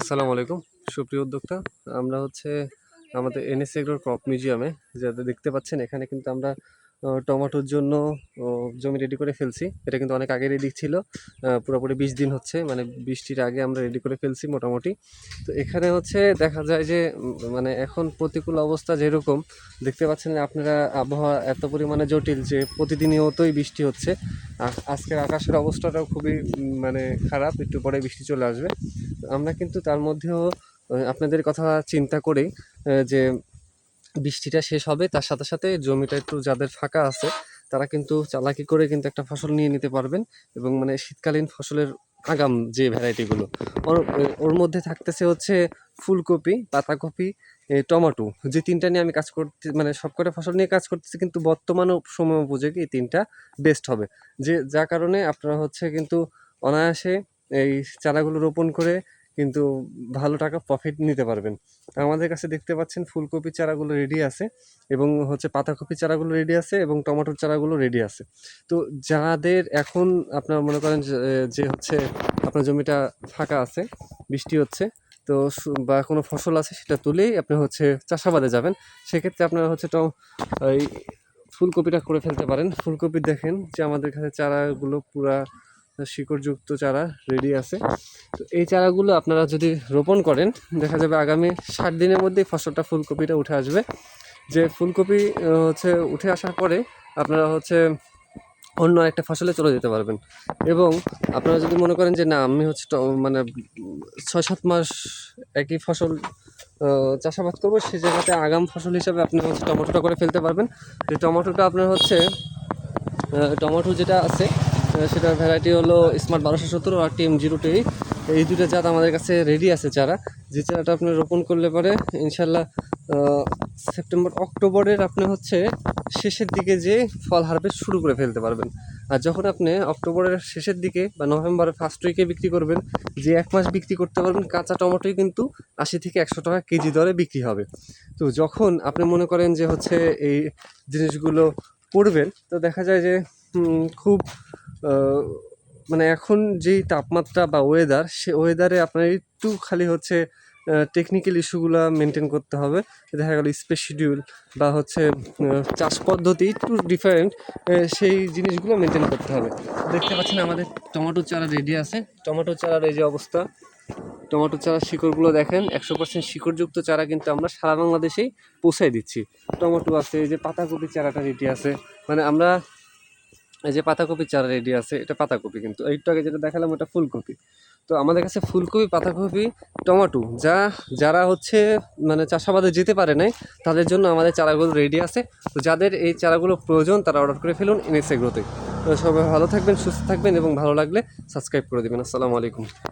আসসালামু আলাইকুম। সুপ্রিয় উদ্যোক্তা, আমরা হচ্ছে আমাদের এনএস ক্রপ মিউজিয়ামে যাতে দেখতে পাচ্ছেন, এখানে কিন্তু আমরা টমেটোর জন্য জমি রেডি করে ফেলছি। এটা কিন্তু অনেক আগে রেডি ছিল পুরোপুরি বিশ দিন হচ্ছে মানে বৃষ্টির আগে আমরা রেডি করে ফেলছি মোটামুটি। তো এখানে হচ্ছে দেখা যায় যে মানে এখন প্রতিকূল অবস্থা যেরকম, দেখতে পাচ্ছেন আপনারা আবহাওয়া এত পরিমাণে জটিল যে প্রতিদিনিয়তই বৃষ্টি হচ্ছে আজকের আকাশের অবস্থাটাও খুবই মানে খারাপ, একটু পরে বৃষ্টি চলে আসবে। আমরা কিন্তু তার মধ্যেও আপনাদের কথা চিন্তা করে যে বৃষ্টিটা শেষ হবে, তার সাথে সাথে জমিটা একটু যাদের ফাঁকা আছে, তারা কিন্তু চালাকি করে কিন্তু একটা ফসল নিয়ে নিতে পারবেন। এবং মানে শীতকালীন ফসলের আগাম যে ভ্যারাইটিগুলো ওর ওর মধ্যে থাকতেছে হচ্ছে ফুলকপি পাতাকপি টমাটো। যে তিনটা নিয়ে আমি কাজ করতে মানে সবকটা ফসল নিয়ে কাজ করতেছি কিন্তু বর্তমান সময় উপযোগী এই তিনটা বেস্ট হবে। যে, যার কারণে আপনারা হচ্ছে কিন্তু অনায়াসে এই চারাগুলো রোপণ করে কিন্তু ভালো টাকা প্রফিট নিতে পারবেন। আমাদের কাছে দেখতে পাচ্ছেন ফুলকপি চারাগুলো রেডি আছে এবং হচ্ছে পাতাকপির চারাগুলো রেডি আছে এবং টমেটোর চারাগুলো রেডি আছে। তো যাদের এখন আপনার মনে করেন যে- যে হচ্ছে আপনার জমিটা ফাঁকা আছে, বৃষ্টি হচ্ছে, তো বা কোনো ফসল আছে সেটা তুলেই আপনি হচ্ছে চাষাবাদে যাবেন। সেক্ষেত্রে আপনারা হচ্ছে তো এই ফুলকপিটা করে ফেলতে পারেন। ফুলকপি দেখেন যে আমাদের কাছে চারাগুলো পুরা শিকড়যুক্ত চারা রেডি আছে। তো এই চারাগুলো আপনারা যদি রোপণ করেন, দেখা যাবে আগামী ষাট দিনের মধ্যেই ফসলটা ফুলকপিটা উঠে আসবে। যে ফুলকপি হচ্ছে উঠে আসার পরে আপনারা হচ্ছে অন্য একটা ফসলে চলে যেতে পারবেন। এবং আপনারা যদি মনে করেন যে, না, আমি হচ্ছে মানে ছয় সাত মাস একই ফসল চাষাবাদ করব, সে জায়গাতে আগাম ফসল হিসাবে আপনি হচ্ছে টমেটোটা করে ফেলতে পারবেন। যে টমেটোটা আপনার হচ্ছে টমেটো যেটা আছে সেটার ভ্যারাইটি হলো স্মার্ট বারোশো সতেরো আর টিএম জিরো টু এইট এই দুটো জাত আমাদের কাছে রেডি আছে চারা। যে চারাটা আপনি রোপণ করলে পরে ইনশাল্লাহ সেপ্টেম্বর অক্টোবরের আপনি হচ্ছে শেষের দিকে যে ফল হারভেস্ট শুরু করে ফেলতে পারবেন। আর যখন আপনি অক্টোবরের শেষের দিকে বা নভেম্বরের ফার্স্ট উইকে বিক্রি করবেন, যে এক মাস বিক্রি করতে পারবেন, কাঁচা টমেটোই কিন্তু আশি থেকে একশো টাকা কেজি দরে বিক্রি হবে। তো যখন আপনি মনে করেন যে হচ্ছে এই জিনিসগুলো করবেন, তো দেখা যায় যে খুব মানে এখন যেই তাপমাত্রা বা ওয়েদার সে ওয়েদারে আপনার একটু খালি হচ্ছে টেকনিক্যাল ইস্যুগুলো মেনটেন করতে হবে। দেখা গেল স্পেস শিডিউল বা হচ্ছে চাষ পদ্ধতি একটু ডিফারেন্ট সেই জিনিসগুলো মেনটেন করতে হবে। দেখতে পাচ্ছেন আমাদের টমেটো চারা রেডি আছে। টমেটো চারার এই যে অবস্থা টমেটো চারার শিকড়গুলো দেখেন, একশো পার্সেন্ট শিকড়যুক্ত চারা কিন্তু আমরা সারা বাংলাদেশেই পৌঁছাই দিচ্ছি। টমেটো আছে, এই যে পাতাকপি চারাটা রেডি আছে। মানে আমরা এই যে পাতাকপির চারা রেডি আছে, এটা পাতাকপি কিন্তু। একটু আগে যেটা দেখালাম ওটা ফুলকপি। তো আমাদের কাছে ফুলকপি, পাতাকপি, টমেটো, যা, যারা হচ্ছে মানে চাষাবাদে যেতে পারে নাই, তাদের জন্য আমাদের চারাগুলো রেডি আছে। তো যাদের এই চারাগুলো প্রয়োজন, তারা অর্ডার করে ফেলুন এনএসএ তো সবাই ভালো থাকবেন, সুস্থ থাকবেন এবং ভালো লাগলে সাবস্ক্রাইব করে দেবেন। আসসালামু আলাইকুম।